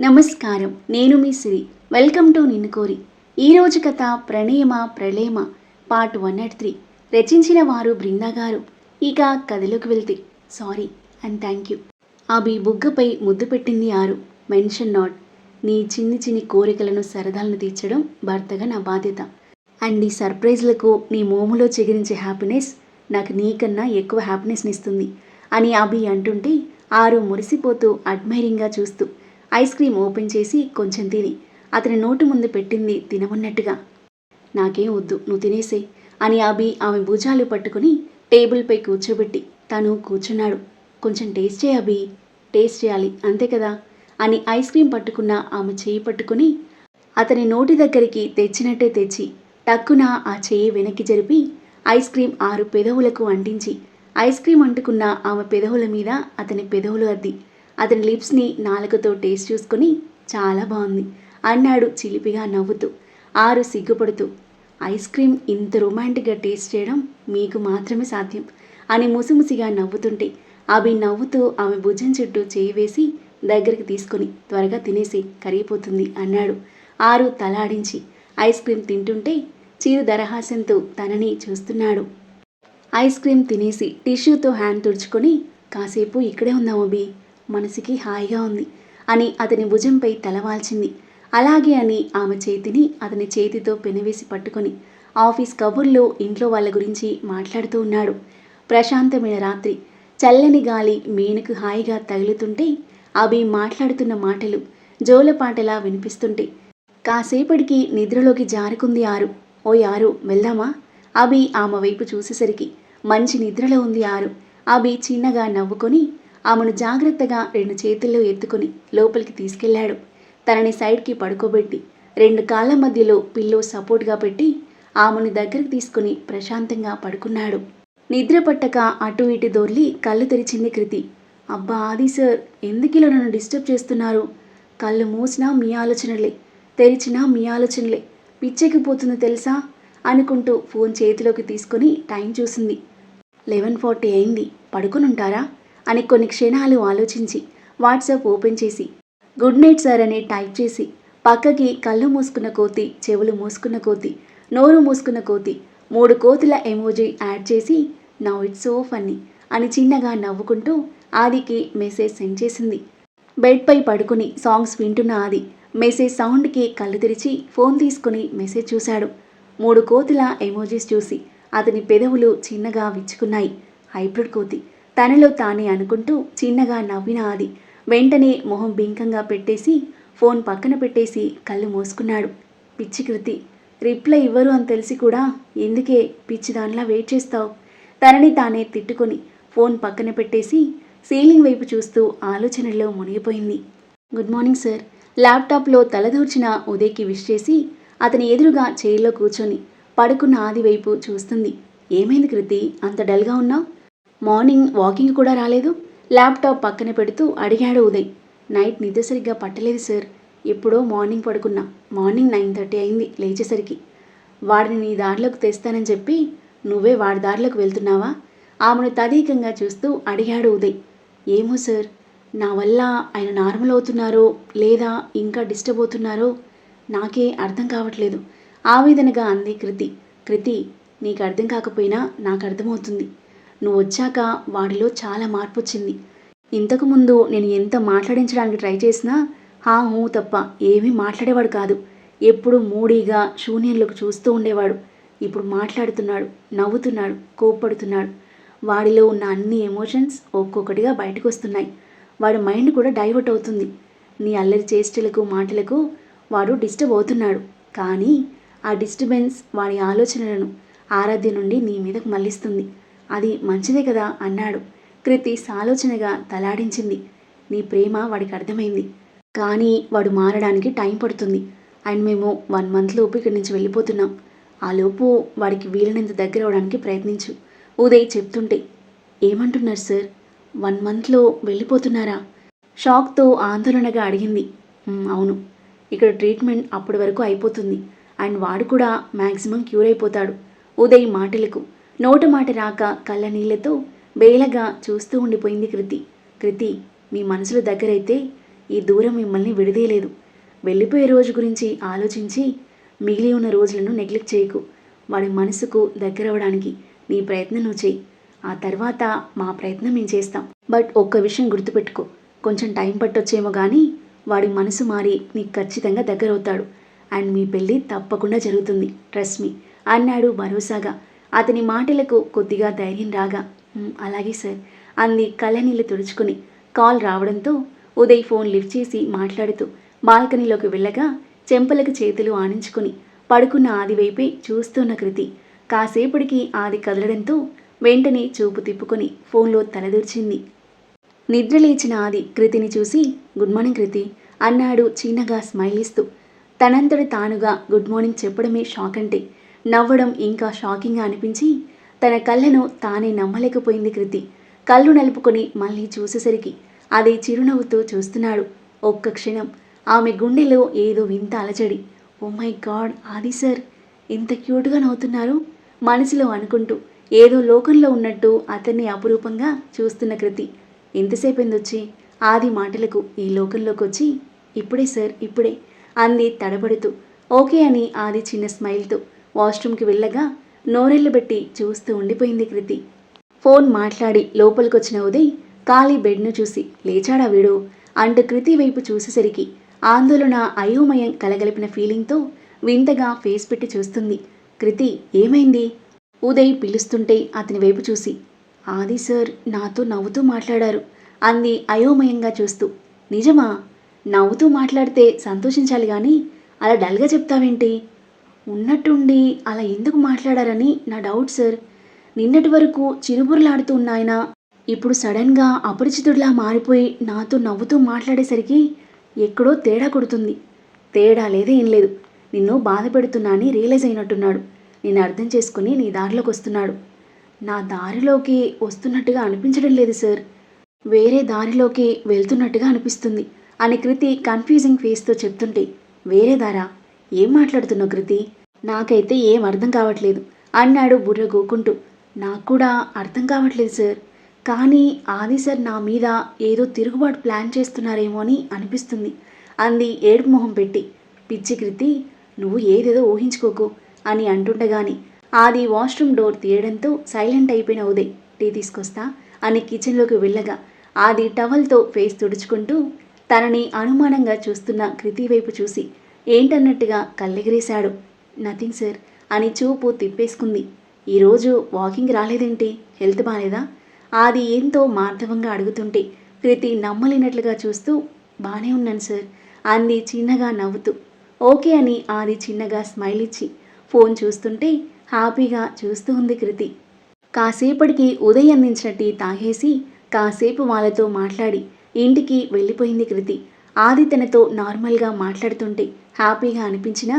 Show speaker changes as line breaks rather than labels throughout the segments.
నమస్కారం. నేను మీ సిరి. Welcome to నిన్ను కోరి ఈరోజు కథ ప్రణయమ ప్రళయమ? Part one not three. రచించిన వారు బృందా గారు. ఇక కథలోకి వెళ్తే. Sorry and thank you. అవి బుగ్గపై ముద్దు పెట్టింది ఆరు. Mention not. నీ చిన్ని చిన్ని కోరికలను సరదాలను తీర్చడం భర్తగా నా బాధ్యత. అండ్ నీ సర్ప్రైజ్లకు నీ మోములో చిగురించే హ్యాపీనెస్ నాకు నీకన్నా ఎక్కువ హ్యాపీనెస్ని ఇస్తుంది అని అభి అంటుంటే ఆరు మురిసిపోతూ అడ్మైరింగ్గా చూస్తూ ఐస్ క్రీమ్ ఓపెన్ చేసి కొంచెం తిని. అతని నోటు ముందు పెట్టింది తినమన్నట్టుగా. నాకేం వద్దు నువ్వు తినేసే అని అభి ఆమె భుజాలు పట్టుకుని టేబుల్పై కూర్చోబెట్టి తను కూర్చున్నాడు. కొంచెం టేస్ట్ చేయి అభి టేస్ట్ చేయాలి అంతే కదా? అని ఐస్ క్రీమ్ పట్టుకున్న ఆమె చేయి పట్టుకుని అతని నోటి దగ్గరికి తెచ్చినట్టే తెచ్చి టక్కున ఆ చేయి వెనక్కి జరిపి ఐస్ క్రీమ్ ఆరు పెదవులకు అంటించి ఐస్ క్రీమ్ అంటుకున్న ఆమె పెదవుల మీద అతని పెదవులు అద్ది. అతని లిప్స్ని నాలుకతో టేస్ట్ చూసుకొని చాలా బాగుంది. అన్నాడు చిలిపిగా నవ్వుతూ. ఆరు సిగ్గుపడుతూ ఐస్ క్రీమ్ ఇంత రొమాంటిక్గా టేస్ట్ చేయడం మీకు మాత్రమే సాధ్యం అని ముసిముసిగా నవ్వుతుంటే అవి నవ్వుతూ ఆమె భుజం చుట్టూ చేయి వేసి దగ్గరికి తీసుకొని త్వరగా తినేసి కరిగిపోతుంది అన్నాడు. ఆరు తలాడించి ఐస్ క్రీమ్ తింటుంటే చిరు దరహాసంతో తనని చూస్తున్నాడు. ఐస్ క్రీమ్ తినేసి టిష్యూతో హ్యాండ్ తుడుచుకొని కాసేపు ఇక్కడే ఉందాం అభి. మనసుకి హాయిగా ఉంది అని అతని భుజంపై తలవాల్చింది. అలాగే అని ఆమె చేతిని అతని చేతితో పెనవేసి పట్టుకొని ఆఫీస్ కబుర్లో ఇంట్లో వాళ్ళ గురించి మాట్లాడుతూ ఉన్నాడు. ప్రశాంతమైన రాత్రి. చల్లని గాలి మేనకు హాయిగా తగులుతుంటే అవి మాట్లాడుతున్న మాటలు జోలపాటలా వినిపిస్తుంటే కాసేపటికి నిద్రలోకి జారుకుంది ఆరు. ఓ యారు వెళ్దామా అభి ఆమె వైపు చూసేసరికి మంచి నిద్రలో ఉంది ఆరు అభి చిన్నగా నవ్వుకొని ఆమెను జాగ్రత్తగా రెండు చేతుల్లో ఎత్తుకొని లోపలికి తీసుకెళ్ళాడు. తనని సైడ్కి పడుకోబెట్టి రెండు కాళ్ళ మధ్యలో పిల్లో సపోర్ట్గా పెట్టి ఆమెను దగ్గరికి తీసుకుని ప్రశాంతంగా పడుకున్నాడు. నిద్ర పట్టక అటు ఇటు దొర్లి కళ్ళు తెరిచింది కృతి. అబ్బా ఆది సార్ ఎందుకిలా నన్ను డిస్టర్బ్ చేస్తున్నారు? కళ్ళు మూసినా మీ ఆలోచనలే తెరిచినా మీ ఆలోచనలే. పిచ్చెక్కిపోతుంది తెలుసా? అనుకుంటూ ఫోన్ చేతిలోకి తీసుకొని టైం చూసింది. లెవెన్ ఫార్టీ అయింది. పడుకునుంటారా? అని కొన్ని క్షణాలు ఆలోచించి వాట్సాప్ ఓపెన్ చేసి గుడ్ నైట్ సార్ అని టైప్ చేసి పక్కకి కళ్ళు మూసుకున్న కోతి చెవులు మూసుకున్న కోతి నోరు మూసుకున్న కోతి మూడు కోతుల ఎమోజీ యాడ్ చేసి నా ఇట్స్ సో ఫన్నీ అని చిన్నగా నవ్వుకుంటూ ఆదికి మెసేజ్ సెండ్ చేసింది. బెడ్పై పడుకుని సాంగ్స్ వింటున్న ఆది మెసేజ్ సౌండ్కి కళ్ళు తెరిచి ఫోన్ తీసుకుని మెసేజ్ చూశాడు. మూడు కోతుల ఎమోజీస్ చూసి అతని పెదవులు చిన్నగా విచ్చుకున్నాయి. హైబ్రిడ్ కోతి తనలో తానే అనుకుంటూ చిన్నగా నవ్విన ఆది వెంటనే మొహం బింకంగా పెట్టేసి ఫోన్ పక్కన పెట్టేసి కళ్ళు మూసుకున్నాడు. పిచ్చి కృతి రిప్లై ఇవ్వరు అని తెలిసి కూడా ఎందుకే పిచ్చి దానిలా వెయిట్ చేస్తావు? తనని తానే తిట్టుకొని ఫోన్ పక్కన పెట్టేసి సీలింగ్ వైపు చూస్తూ ఆలోచనల్లో మునిగిపోయింది. Good morning sir. ల్యాప్టాప్లో తలదూర్చిన ఉదయ్కి విష్ చేసి అతని ఎదురుగా చైర్లో కూర్చొని పడుకున్న ఆది వైపు చూస్తుంది. ఏమైంది కృతి? అంత డల్గా ఉన్నావు? మార్నింగ్ వాకింగ్ కూడా రాలేదు. ల్యాప్టాప్ పక్కన పెడుతూ అడిగాడు ఉదయ్. నైట్ నిద్ర సరిగ్గా పట్టలేదు సార్. ఎప్పుడో మార్నింగ్ పడుకున్నా. మార్నింగ్ నైన్ థర్టీ అయింది లేచేసరికి. వాడిని నీ దారిలోకి తెస్తానని చెప్పి నువ్వే వాడి దారిలోకి వెళ్తున్నావా? ఆమెను తదీకంగా చూస్తూ అడిగాడు ఉదయ్. ఏమో సార్. నా వల్ల ఆయన నార్మల్ అవుతున్నారో లేదా ఇంకా డిస్టర్బ్ అవుతున్నారో నాకే అర్థం కావట్లేదు. ఆవేదనగా అంది కృతి. కృతి నీకు అర్థం కాకపోయినా నాకు అర్థమవుతుంది. నువ్వు వచ్చాక వాడిలో చాలా మార్పు వచ్చింది ఇంతకుముందు నేను ఎంత మాట్లాడించడానికి ట్రై చేసినా హా హూ తప్ప ఏమీ మాట్లాడేవాడు కాదు. ఎప్పుడు మూడీగా శూన్యంలోకి చూస్తూ ఉండేవాడు. ఇప్పుడు మాట్లాడుతున్నాడు నవ్వుతున్నాడు కోప్పడుతున్నాడు. వాడిలో ఉన్న అన్ని ఎమోషన్స్ ఒక్కొక్కటిగా బయటకు వస్తున్నాయి వాడి మైండ్ కూడా డైవర్ట్ అవుతుంది. నీ అల్లరి చేష్టలకు మాటలకు వాడు డిస్టర్బ్ అవుతున్నాడు. కానీ ఆ డిస్టర్బెన్స్ వాడి ఆలోచనలను ఆరాధ్య నుండి నీ మీదకు మళ్ళిస్తుంది. అది మంచిదే కదా అన్నాడు. కృతి సాలోచనగా తలాడించింది. నీ ప్రేమ వాడికి అర్థమైంది. కానీ వాడు మారడానికి టైం పడుతుంది. అండ్ మేము వన్ మంత్ లోపు ఇక్కడి నుంచి వెళ్ళిపోతున్నాం. ఆ లోపు వాడికి వీలైనంత దగ్గర అవడానికి ప్రయత్నించు. ఉదయ్ చెప్తుంటే ఏమంటున్నారు సార్? వన్ మంత్లో వెళ్ళిపోతున్నారా? షాక్తో ఆందోళనగా అడిగింది. అవును. ఇక్కడ ట్రీట్మెంట్ అప్పటి వరకు అయిపోతుంది. అండ్ వాడు కూడా మ్యాక్సిమం క్యూర్ అయిపోతాడు. ఉదయ్ మాటలకు నోట మాట రాక కళ్ళ నీళ్ళతో బేలగా చూస్తూ ఉండిపోయింది కృతి. కృతి మీ మనసులో దగ్గరైతే ఈ దూరం మిమ్మల్ని విడదీయలేదు. వెళ్ళిపోయే రోజు గురించి ఆలోచించి మిగిలి ఉన్న రోజులను నెగ్లెక్ట్ చేయకు. వాడి మనసుకు దగ్గరవడానికి నీ ప్రయత్నం నువ్వు చేయి. ఆ తర్వాత మా ప్రయత్నం మేము చేస్తాం. బట్ ఒక్క విషయం గుర్తుపెట్టుకో. కొంచెం టైం పట్టొచ్చేమో కానీ వాడి మనసు మారి నీకు ఖచ్చితంగా దగ్గరవుతాడు. అండ్ మీ పెళ్ళి తప్పకుండా జరుగుతుంది. ట్రస్ట్ మీ అన్నాడు భరోసాగా. అతని మాటలకు కొద్దిగా ధైర్యం రాగా అలాగే సార్ అంది కళ్ళనీళ్ళు తుడుచుకుని. కాల్ రావడంతో ఉదయ్ ఫోన్ లిఫ్ట్ చేసి మాట్లాడుతూ బాల్కనీలోకి వెళ్ళగా చెంపలకు చేతులు ఆనించుకుని పడుకున్న ఆది వైపే చూస్తున్న కృతి. కాసేపటికి ఆది కదలడంతో వెంటనే చూపు తిప్పుకొని ఫోన్లో తలదూర్చింది. నిద్ర లేచిన ఆది కృతిని చూసి గుడ్ మార్నింగ్ కృతి అన్నాడు చిన్నగా స్మైల్ ఇస్తూ తనంతట తానుగా గుడ్ మార్నింగ్ చెప్పడమే షాక్ అంటే నవ్వడం ఇంకా షాకింగ్గా అనిపించి తన కళ్ళను తానే నమ్మలేకపోయింది కృతి. కళ్ళు నలుపుకొని మళ్ళీ చూసేసరికి అదే చిరునవ్వుతో చూస్తున్నాడు. ఒక్క క్షణం. ఆమె గుండెలో ఏదో వింత అలచడి ఓ మై గాడ్! ఆది సార్ ఇంత క్యూట్గా నవ్వుతున్నారు? మనసులో అనుకుంటూ ఏదో లోకంలో ఉన్నట్టు అతన్ని అపురూపంగా చూస్తున్న కృతి. ఎంతసేపు వచ్చి ఆది మాటలకు ఈ లోకంలోకి వచ్చి ఇప్పుడే సార్ ఇప్పుడే అంది తడబడుతూ. ఓకే అని ఆది చిన్న స్మైల్తో. వాష్రూమ్కి వెళ్ళగా నోరెళ్ళు పెట్టి చూస్తూ ఉండిపోయింది కృతి. ఫోన్ మాట్లాడి లోపలికొచ్చిన ఉదయ్ ఖాళీ బెడ్ను చూసి లేచాడా వీడు? అంటూ కృతి వైపు చూసేసరికి ఆందోళన అయోమయం కలగలిపిన ఫీలింగ్తో వింతగా ఫేస్ పెట్టి చూస్తుంది. కృతి ఏమైంది? ఉదయ్ పిలుస్తుంటే అతని వైపు చూసి ఆది సార్ నాతో నవ్వుతూ మాట్లాడారు అంది అయోమయంగా చూస్తూ. నిజమా? నవ్వుతూ మాట్లాడితే సంతోషించాలి కానీ అలా డల్గా చెప్తావేంటి? ఉన్నట్టుండి అలా ఎందుకు మాట్లాడారని నా డౌట్ సార్. నిన్నటి వరకు చిరుబురులాడుతూ ఉన్నాయన ఇప్పుడు సడన్గా అపరిచితుడిలా మారిపోయి నాతో నవ్వుతూ మాట్లాడేసరికి ఎక్కడో తేడా కొడుతుంది. తేడా లేదే ఏం లేదు. నిన్ను బాధ పెడుతున్నా అని రియలైజ్ అయినట్టున్నాడు. నేను అర్థం చేసుకుని నీ దారిలోకి వస్తున్నాడు. నా దారిలోకి వస్తున్నట్టుగా అనిపించడం లేదు సార్. వేరే దారిలోకి వెళ్తున్నట్టుగా అనిపిస్తుంది అని కృతి కన్ఫ్యూజింగ్ ఫేస్తో చెప్తుంటే వేరే దారా? ఏం మాట్లాడుతున్నావు కృతి? నాకైతే ఏం అర్థం కావట్లేదు. అన్నాడు బుర్ర గోకుంటూ. నాకు కూడా అర్థం కావట్లేదు సార్. కానీ ఆది సార్ నా మీద ఏదో తిరుగుబాటు ప్లాన్ చేస్తున్నారేమో అని అనిపిస్తుంది. అంది ఏడుపు మొహం పెట్టి. పిచ్చి కృతి నువ్వు ఏదేదో ఊహించుకోకు అని అంటుండగాని ఆది వాష్రూమ్ డోర్ తీయడంతో సైలెంట్ అయిపోయిన ఉదయ్ టీ తీసుకొస్తా అని కిచెన్లోకి వెళ్ళగా ఆది టవల్తో ఫేస్ తుడుచుకుంటూ తనని అనుమానంగా చూస్తున్న కృతి వైపు చూసి ఏంటన్నట్టుగా కళ్ళెగిరేశాడు. నథింగ్ సార్ అని చూపు తిప్పేసుకుంది. ఈరోజు వాకింగ్ రాలేదేంటి? హెల్త్ బాగాలేదా అది ఏంతో మార్ధవంగా అడుగుతుంటే కృతి నమ్మలేనట్లుగా చూస్తూ బాగానే ఉన్నాను సార్ అంది చిన్నగా నవ్వుతూ. ఓకే అని ఆది చిన్నగా స్మైల్ ఇచ్చి ఫోన్ చూస్తుంటే హ్యాపీగా చూస్తూ ఉంది కృతి. కాసేపటికి ఉదయ్ అందించిన టీ తాగేసి కాసేపు వాళ్ళతో మాట్లాడి ఇంటికి వెళ్ళిపోయింది కృతి. ఆది తనతో నార్మల్గా మాట్లాడుతుంటే హ్యాపీగా అనిపించినా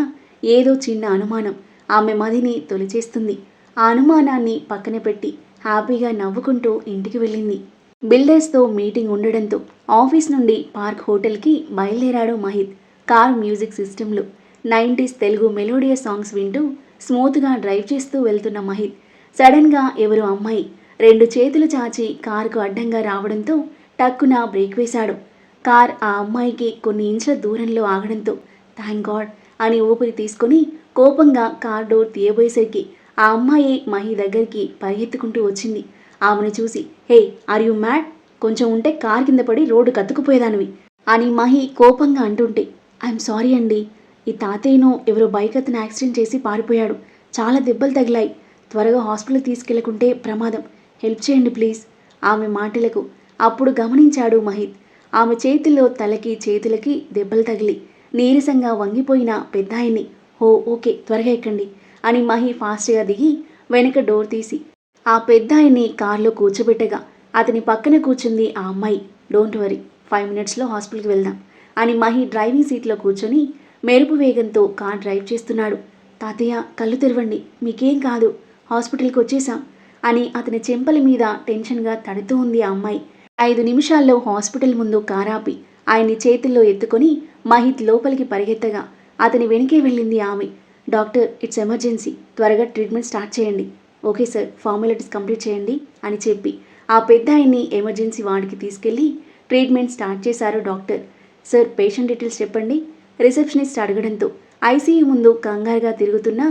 ఏదో చిన్న అనుమానం ఆమె మదిని తొలిచేస్తుంది. ఆ అనుమానాన్ని పక్కన పెట్టి హ్యాపీగా నవ్వుకుంటూ ఇంటికి వెళ్ళింది. బిల్డర్స్తో మీటింగ్ ఉండడంతో ఆఫీస్ నుండి పార్క్ హోటల్కి బయలుదేరాడు మహిత్. కార్ మ్యూజిక్ సిస్టంలో నైంటీస్ తెలుగు మెలోడియస్ సాంగ్స్ వింటూ స్మూత్గా డ్రైవ్ చేస్తూ వెళ్తున్న మహిత్. సడన్గా ఎవరో అమ్మాయి రెండు చేతులు చాచి కారుకు అడ్డంగా రావడంతో టక్కున బ్రేక్ వేశాడు. కార్ ఆ అమ్మాయికి కొన్ని ఇంచుల దూరంలో ఆగడంతో థ్యాంక్ గాడ్ అని ఊపిరి తీసుకొని కోపంగా కార్ డోర్ తీయబోయేసరికి ఆ అమ్మాయి మహి దగ్గరికి పరిగెత్తుకుంటూ వచ్చింది. ఆమెను చూసి హే ఆర్ యు మ్యాడ్? కొంచెం ఉంటే కార్ కింద పడి రోడ్డు కత్తుకుపోయేదానివి అని మహి కోపంగా అంటుంటే ఐఎమ్ సారీ అండి. ఈ తాతయ్యను ఎవరో బైక్ అతను యాక్సిడెంట్ చేసి పారిపోయాడు. చాలా దెబ్బలు తగిలాయి. త్వరగా హాస్పిటల్ తీసుకెళ్ళకుంటే ప్రమాదం. హెల్ప్ చేయండి ప్లీజ్ ఆమె మాటలకు అప్పుడు గమనించాడు మహిత్ ఆమె చేతిలో తలకి చేతులకి దెబ్బలు తగిలి నీరసంగా వంగిపోయిన పెద్దాయన్ని ఓ ఓకే త్వరగా ఎక్కండి అని మహి ఫాస్ట్గా దిగి వెనక డోర్ తీసి ఆ పెద్దాయన్ని కారులో కూర్చోబెట్టగా అతని పక్కన కూర్చుంది ఆ అమ్మాయి డోంట్ వరీ ఫైవ్ మినిట్స్లో హాస్పిటల్కి వెళ్దాం అని మహి డ్రైవింగ్ సీట్లో కూర్చొని మెరుపు వేగంతో కార్ డ్రైవ్ చేస్తున్నాడు. తాతయ్య కళ్ళు తెరవండి మీకేం కాదు హాస్పిటల్కి వచ్చేసాం అని అతని చెంపల మీద టెన్షన్గా తడుతూ ఉంది ఆ అమ్మాయి. ఐదు నిమిషాల్లో హాస్పిటల్ ముందు కారాపి ఆయన్ని చేతుల్లో ఎత్తుకొని మహిత్ లోపలికి పరిగెత్తగా అతని వెనుకే వెళ్ళింది ఆమె. Doctor it's emergency. త్వరగా ట్రీట్మెంట్ స్టార్ట్ చేయండి. ఓకే సార్ ఫార్మాలిటీస్ కంప్లీట్ చేయండి అని చెప్పి ఆ పెద్ద ఆయన్ని ఎమర్జెన్సీ వార్డుకి తీసుకెళ్ళి ట్రీట్మెంట్ స్టార్ట్ చేశారు డాక్టర్. సార్ పేషెంట్ డీటెయిల్స్ చెప్పండి. రిసెప్షనిస్ట్ అడగడంతో ఐసీయూ ముందు కంగారుగా తిరుగుతున్న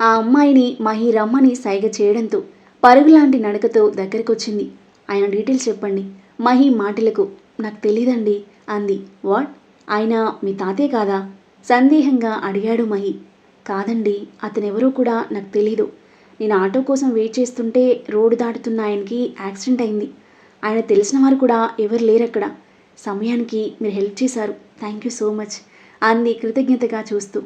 ఆ అమ్మాయిని మహి రమ్మని సైగ చేయడంతో పరుగులాంటి నడకతో దగ్గరకొచ్చింది. ఆయన డీటెయిల్స్ చెప్పండి. మహి మాటలకు నాకు తెలీదండి అంది. వాట్? ఆయన మీ తాతే కాదా? సందేహంగా అడిగాడు మహి. కాదండి అతనెవరో కూడా నాకు తెలీదు. నేను ఆటో కోసం వెయిట్ చేస్తుంటే రోడ్డు దాటుతున్న ఆయనకి యాక్సిడెంట్ అయింది. ఆయన తెలిసిన వారు కూడా ఎవరు లేరు అక్కడ సమయానికి మీరు హెల్ప్ చేశారు. థ్యాంక్ యూ సో మచ్ అంది కృతజ్ఞతగా చూస్తూ.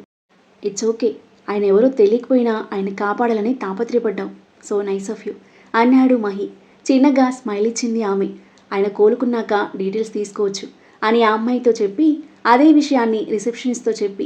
It's okay. ఆయన ఎవరో తెలియకపోయినా ఆయన కాపాడాలని తాపత్రయపడ్డాం. సో నైస్ ఆఫ్ యూ అన్నాడు మహి. చిన్నగా స్మైల్ ఇచ్చింది ఆమె. ఆయన కోలుకున్నాక డీటెయిల్స్ తీసుకోవచ్చు అని ఆ అమ్మాయితో చెప్పి అదే విషయాన్ని రిసెప్షనిస్ట్తో చెప్పి.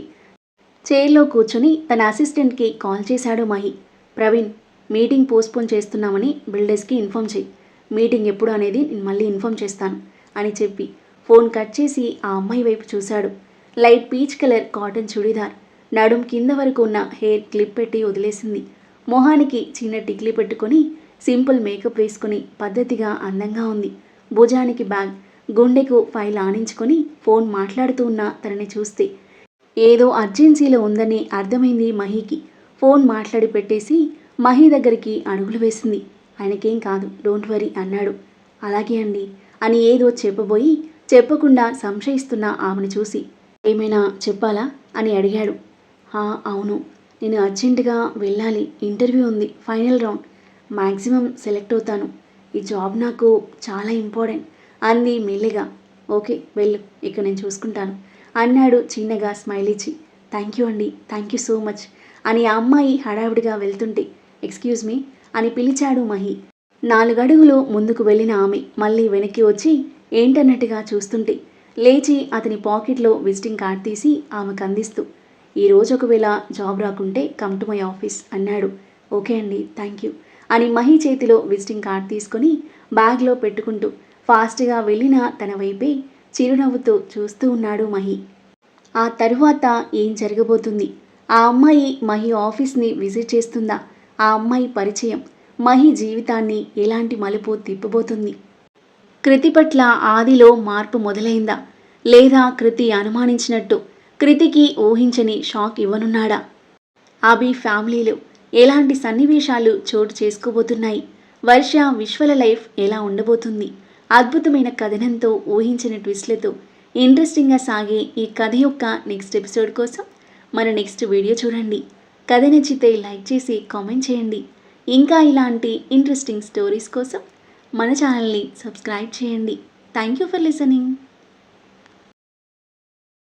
చైర్లో కూర్చొని తన అసిస్టెంట్కి కాల్ చేశాడు మహి. ప్రవీణ్ మీటింగ్ పోస్ట్పోన్ చేస్తున్నామని బిల్డర్స్కి ఇన్ఫామ్ చేయి. మీటింగ్ ఎప్పుడు అనేది నేను మళ్ళీ ఇన్ఫామ్ చేస్తాను అని చెప్పి ఫోన్ కట్ చేసి ఆ అమ్మాయి వైపు చూశాడు. Light peach colour cotton churidar. నడుం కింద వరకు ఉన్న హెయిర్ క్లిప్ పెట్టి వదిలేసింది. మొహానికి చిన్న టిక్లీ పెట్టుకొని సింపుల్ మేకప్ వేసుకొని పద్ధతిగా అందంగా ఉంది. భుజానికి బ్యాగ్ గుండెకు ఫైల్ ఆనించుకొని ఫోన్ మాట్లాడుతూ ఉన్న తనని చూస్తే. ఏదో అర్జెన్సీలో ఉందని అర్థమైంది మహీకి. ఫోన్ మాట్లాడి పెట్టేసి మహి దగ్గరికి అడుగులు వేసింది. ఆయనకేం కాదు డోంట్ వరీ అన్నాడు. అలాగే అండి అని ఏదో చెప్పబోయి చెప్పకుండా సంశయిస్తున్న ఆమెను చూసి. ఏమైనా చెప్పాలా? అని అడిగాడు. "హా, అవును. నేను అర్జెంటుగా వెళ్ళాలి. ఇంటర్వ్యూ ఉంది ఫైనల్ రౌండ్. మ్యాక్సిమం సెలెక్ట్ అవుతాను. ఈ జాబ్ నాకు చాలా ఇంపార్టెంట్. అంది మెల్లిగా. ఓకే వెళ్ళు. ఇక నేను చూసుకుంటాను. అన్నాడు చిన్నగా స్మైల్ ఇచ్చి థ్యాంక్ యూ అండి. Thank you so much. అని ఆ అమ్మాయి హడావిడిగా వెళ్తుంటే ఎక్స్క్యూజ్ మీ? అని పిలిచాడు మహి. నాలుగడుగులు ముందుకు వెళ్ళిన ఆమె మళ్ళీ వెనక్కి వచ్చి ఏంటన్నట్టుగా చూస్తుంటే లేచి అతని పాకెట్లో విజిటింగ్ కార్డ్ తీసి ఆమెకు అందిస్తూ ఈ రోజు ఒకవేళ జాబ్ రాకుంటే కమ్ టు మై ఆఫీస్ అన్నాడు. ఓకే అండి. Thank you. అని మహి చేతిలో విజిటింగ్ కార్డ్ తీసుకొని బ్యాగ్లో పెట్టుకుంటూ ఫాస్ట్గా వెళ్ళిన తన వైపే చిరునవ్వుతో చూస్తూ ఉన్నాడు మహి. ఆ తరువాత ఏం జరగబోతుంది? ఆ అమ్మాయి మహి ఆఫీస్ని విజిట్ చేస్తుందా? ఆ అమ్మాయి పరిచయం. మహి జీవితాన్ని ఎలాంటి మలుపు తిప్పబోతుంది? కృతి పట్ల ఆదిలో మార్పు మొదలైందా? లేదా కృతి అనుమానించినట్టు? కృతికి ఊహించని షాక్ ఇవ్వనున్నాడా? అభి ఫ్యామిలీలో ఎలాంటి సన్నివేశాలు చోటు చేసుకోబోతున్నాయి? వర్ష విశ్వల లైఫ్ ఎలా ఉండబోతుంది? అద్భుతమైన కథనంతో ఊహించిన ట్విస్ట్లతో ఇంట్రెస్టింగ్గా సాగే ఈ కథ యొక్క నెక్స్ట్ ఎపిసోడ్ కోసం మన నెక్స్ట్ వీడియో చూడండి. కథ నచ్చితే లైక్ చేసి కామెంట్ చేయండి. ఇంకా ఇలాంటి ఇంట్రెస్టింగ్ స్టోరీస్ కోసం మన ఛానల్ని సబ్స్క్రైబ్ చేయండి. Thank you for listening.